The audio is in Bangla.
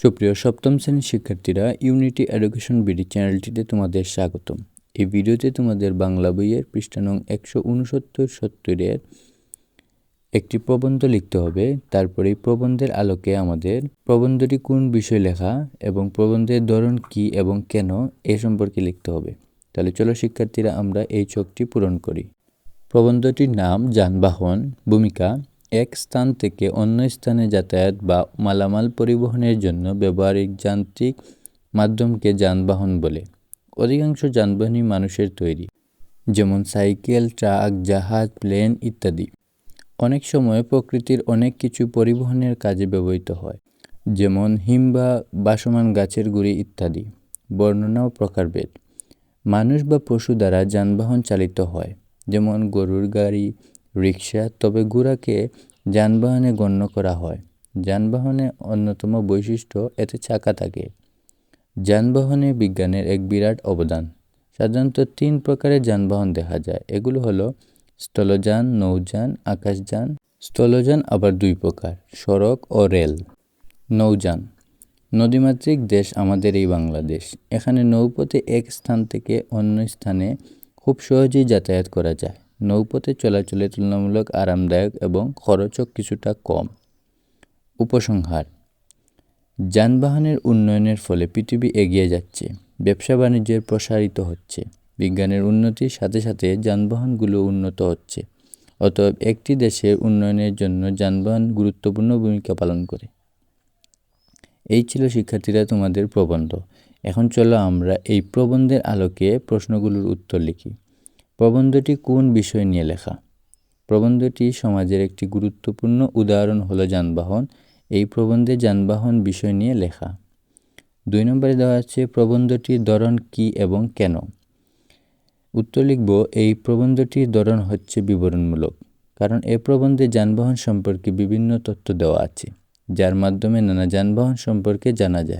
সুপ্রিয় সপ্তম শ্রেণির শিক্ষার্থীরা ইউনিটি এডুকেশন বিডি চ্যানেলটিতে তোমাদের স্বাগতম। এই ভিডিওতে তোমাদের বাংলা বইয়ের পৃষ্ঠা নং একশো উনসত্তর সত্তরের একটি প্রবন্ধ লিখতে হবে। তারপরে এই প্রবন্ধের আলোকে আমাদের প্রবন্ধটি কোন বিষয় লেখা এবং প্রবন্ধের ধরন কি এবং কেন এ সম্পর্কে লিখতে হবে। তাহলে চলো শিক্ষার্থীরা আমরা এই চোখটি পূরণ করি। প্রবন্ধটির নাম যানবাহন, ভূমিকা এক স্থান থেকে অন্য স্থানে যাতায়াত বা মালামাল পরিবহনের জন্য ব্যবহারিক যান্ত্রিক মাধ্যমকে যানবাহন বলে। অধিকাংশ যানবাহনই মানুষের তৈরি, যেমন সাইকেল, ট্রাক, জাহাজ, প্লেন ইত্যাদি। অনেক সময় প্রকৃতির অনেক কিছু পরিবহনের কাজে ব্যবহৃত হয়, যেমন হিম বা বাসমান গাছের গুঁড়ি ইত্যাদি। বর্ণনা ও প্রকারভেদ। মানুষ বা পশু দ্বারা যানবাহন চালিত হয়, যেমন গরুর গাড়ি রিক্সা তবে ঘোড়াকে যানবাহনে গণ্য করা হয়। যানবাহনে অন্যতম বৈশিষ্ট্য, এতে চাকা থাকে। যানবাহনে বিজ্ঞানের এক বিরাট অবদান। সাধারণত তিন প্রকারের যানবাহন দেখা যায়। এগুলো হলো, স্থলযান, নৌযান, আকাশযান। স্থলযান আবার দুই প্রকার, সড়ক ও রেল। নৌযান, নদীমাতৃক দেশ আমাদের এই বাংলাদেশ। এখানে নৌপথে এক স্থান থেকে অন্য স্থানে খুব সহজেই যাতায়াত করা যায়। নৌপথে চলাচলে তুলনামূলক আরামদায়ক এবং খরচও কিছুটা কম। উপসংহার, যানবাহনের উন্নয়নের ফলে পৃথিবী এগিয়ে যাচ্ছে, ব্যবসা বাণিজ্যের প্রসারিত হচ্ছে, বিজ্ঞানের উন্নতির সাথে সাথে যানবাহনগুলো উন্নত হচ্ছে, অতএব একটি দেশের উন্নয়নের জন্য যানবাহন গুরুত্বপূর্ণ ভূমিকা পালন করে। এই ছিল শিক্ষার্থীরা তোমাদের প্রবন্ধ। এখন চলো আমরা এই প্রবন্ধের আলোকে প্রশ্নগুলোর উত্তর লিখি। প্রবন্ধটি কোন বিষয় নিয়ে লেখা? প্রবন্ধটি সমাজের একটি গুরুত্বপূর্ণ উদাহরণ হলো যানবাহন। এই প্রবন্ধে যানবাহন বিষয় নিয়ে লেখা। দুই নম্বরে দেওয়া আছে, প্রবন্ধটির ধরন কি এবং কেন? উত্তর লিখব, এই প্রবন্ধটির ধরন হচ্ছে বিবরণমূলক, কারণ এ প্রবন্ধে যানবাহন সম্পর্কে বিভিন্ন তথ্য দেওয়া আছে, যার মাধ্যমে নানা যানবাহন সম্পর্কে জানা যায়।